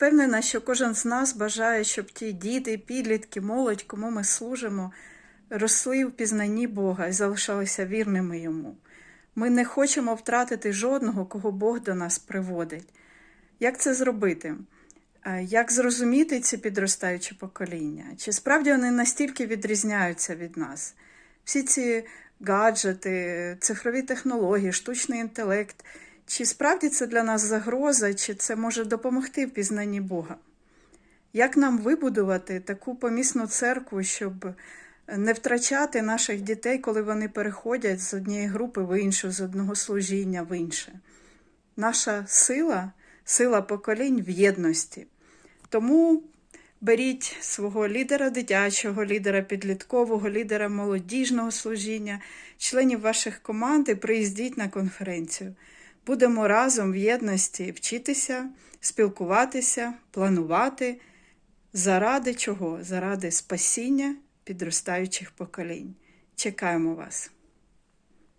Впевнена, що кожен з нас бажає, щоб ті діти, підлітки, молодь, кому ми служимо, росли в пізнанні Бога і залишалися вірними йому. Ми не хочемо втратити жодного, кого Бог до нас приводить. Як це зробити? Е, Як зрозуміти ці підростаючі покоління? Чи справді вони настільки відрізняються від нас? Всі ці гаджети, цифрові технології, штучний інтелект, чи справді це для нас загроза, чи це може допомогти в пізнанні Бога? Як нам вибудувати таку помісну церкву, щоб не втрачати наших дітей, коли вони переходять з однієї групи в іншу, з одного служіння в інше? Наша сила сила поколінь в єдності. Тому беріть свого лідера дитячого, лідера підліткового, лідера молодіжного служіння, членів ваших команд і приїздіть на конференцію. Будемо разом в єдності вчитися, спілкуватися, планувати. Заради чого? Заради спасіння підростаючих поколінь. Чекаємо вас!